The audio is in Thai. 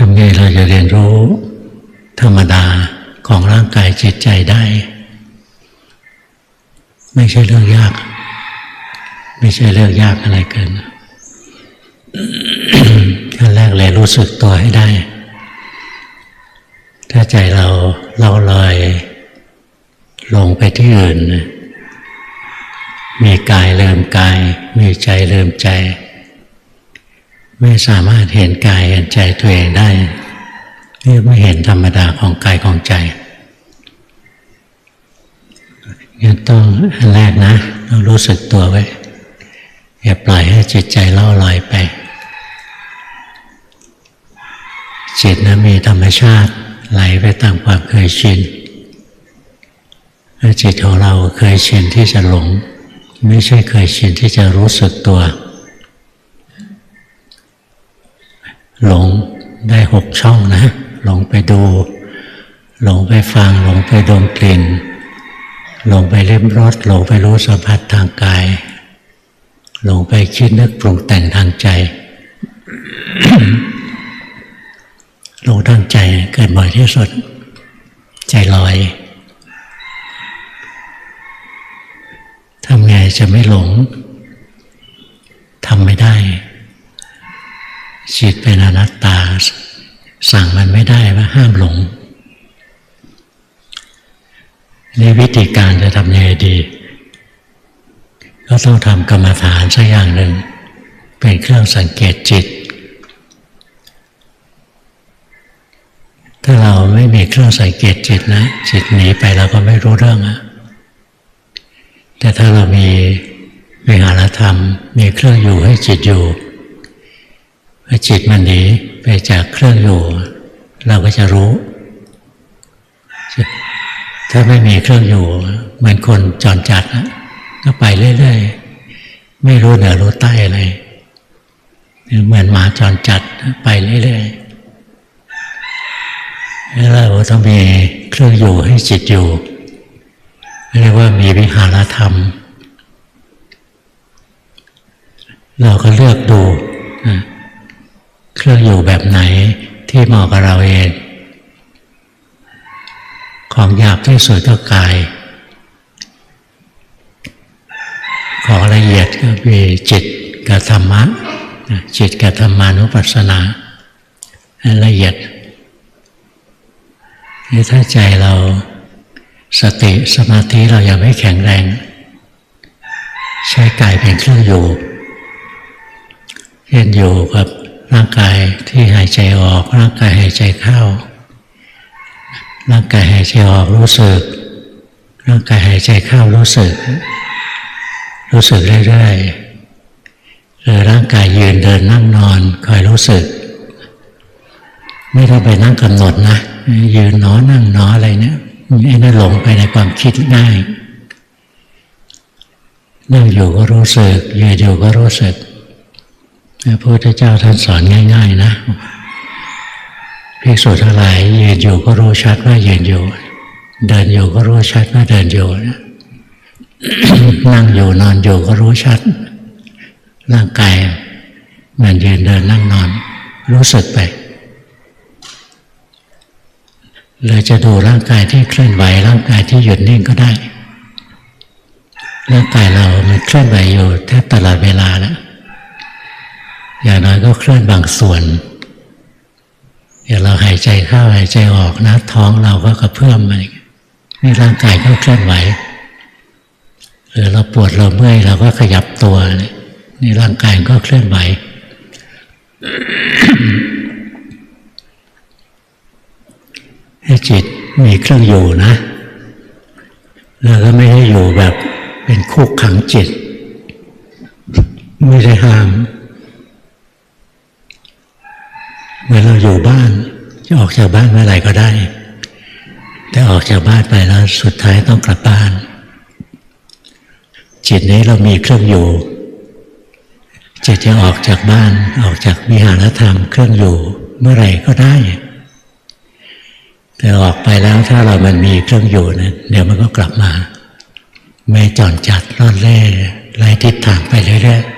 ทำไงเราจะเรียนรู้ ธรรมดาของร่างกายจิตใจได้ ไม่ใช่เรื่องยาก ไม่ใช่เรื่องยากอะไรเกินขั้นแรกเลยรู้สึกตัวให้ได้ ถ้าใจเราเราลอยลงไปที่อื่น มีกายเริ่มกาย มีใจเริ่มใจ ไม่สามารถเห็นกายเห็นใจตัวเองได้เรียกไม่เห็นธรรมดาของกายของใจงั้นต้องอันแรกนะต้องรู้สึกตัวไว้อย่าปล่อยให้จิตใจเล่าลอยไป จิตนะมีธรรมชาติไหลไปตามความเคยชินและจิตของเราเคยชินที่จะหลง ไม่ใช่เคยชินที่จะรู้สึกตัว หลงได้หกช่องนะ หลงไปดู หลงไปฟัง หลงไปดมกลิ่น หลงไปเล่มรสหลงไปรู้สัมผัสทางกาย หลงไปคิดนึกปรุงแต่งทางใจ หลงทางใจเกิดบ่อยที่สุด ใจลอยทำไงจะไม่หลง ทำไม่ได้ จิตเป็นอนัตตา สั่งมันไม่ได้ว่าห้ามหลงนี่วิธีการจะทำยังไงดี ก็ต้องทำกรรมฐานสักอย่างหนึ่ง เป็นเครื่องสังเกตจิต ถ้าเราไม่มีเครื่องสังเกตจิตนะ จิตหนีไปเราก็ไม่รู้เรื่องอะแต่ถ้าเรามีวิหารธรรม มีเครื่องอยู่ให้จิตอยู่ พอจิตมันหนีไปจากเครื่องอยู่ เราก็จะรู้ ถ้าไม่มีเครื่องอยู่เหมือนคนจรจัดนะก็ไปเรื่อยๆ ไม่รู้เหนือรู้ใต้อะไรเหมือนหมาจรจัดไปเรื่อยๆแล้วเราต้องมีเครื่องอยู่ให้จิตอยู่เรียกว่ามีวิหารธรรม เราก็เลือกดู อยู่แบบไหนที่เหมาะกับเราเอง ของหยาบที่สุดก็กาย ของละเอียดก็มีจิตกับธรรมะจิตกับธรรมานุปัสสนาละเอียดนี่ถ้าใจเราสติสมาธิเรายังไม่แข็งแรง ใช้กายเป็นเครื่องอยู่เช่นอยู่กับ ร่างกายที่หายใจออก ร่างกายหายใจเข้า ร่างกายหายใจออกรู้สึก ร่างกายหายใจเข้ารู้สึก รู้สึกเรื่อยๆหรือร่างกายยืนเดินนั่งนอนคอยรู้สึก ไม่ต้องไปนั่งกำหนดนะยืนหนอนั่งหนออะไรเนี่ยไอ้นั่นหลงไปในความคิดง่ายนั่งอยู่ก็รู้สึกยืนอยู่ก็รู้สึก พระพุทธเจ้าท่านสอนง่าย ๆ นะภิกษุทั้งหลายยืนอยู่ก็รู้ชัดว่ายืนอยู่ เดินอยู่ก็รู้ชัดว่าเดินอยู่นั่งอยู่นอนอยู่ก็รู้ชัด ร่างกายมันยืนเดินนั่งนอน รู้สึกไปเลยจะดูร่างกายที่เคลื่อนไหวร่างกายที่หยุดนิ่งก็ได้ร่างกายเรามันเคลื่อนไหวอยู่แทบตลอดเวลาแล้ว อย่างน้อยก็เคลื่อนบางส่วนอย่างเราหายใจเข้าหายใจออกนะท้องเราก็กระเพื่อมอะไรนี่ร่างกายก็เคลื่อนไหวหรือเราปวดเราเมื่อยเราก็ขยับตัวนี่ร่างกายก็เคลื่อนไหวให้จิตมีเครื่องอยู่นะแล้วก็ไม่ได้อยู่แบบเป็นคุกขังจิต ไม่ได้ห้าม เมื่อเราอยู่บ้าน จะออกจากบ้านเมื่อไหร่ก็ได้ แต่ออกจากบ้านไปแล้วสุดท้ายต้องกลับบ้าน จิตนี้เรามีเครื่องอยู่จิตจะออกจากบ้านออกจากวิหารธรรมเครื่องอยู่เมื่อไหร่ก็ได้ แต่ออกไปแล้วถ้าเรามันมีเครื่องอยู่นะเดี๋ยวมันก็กลับมา ไม่จอนจัดร่อดเล่ไล่ทิศทางไปเรื่อยๆ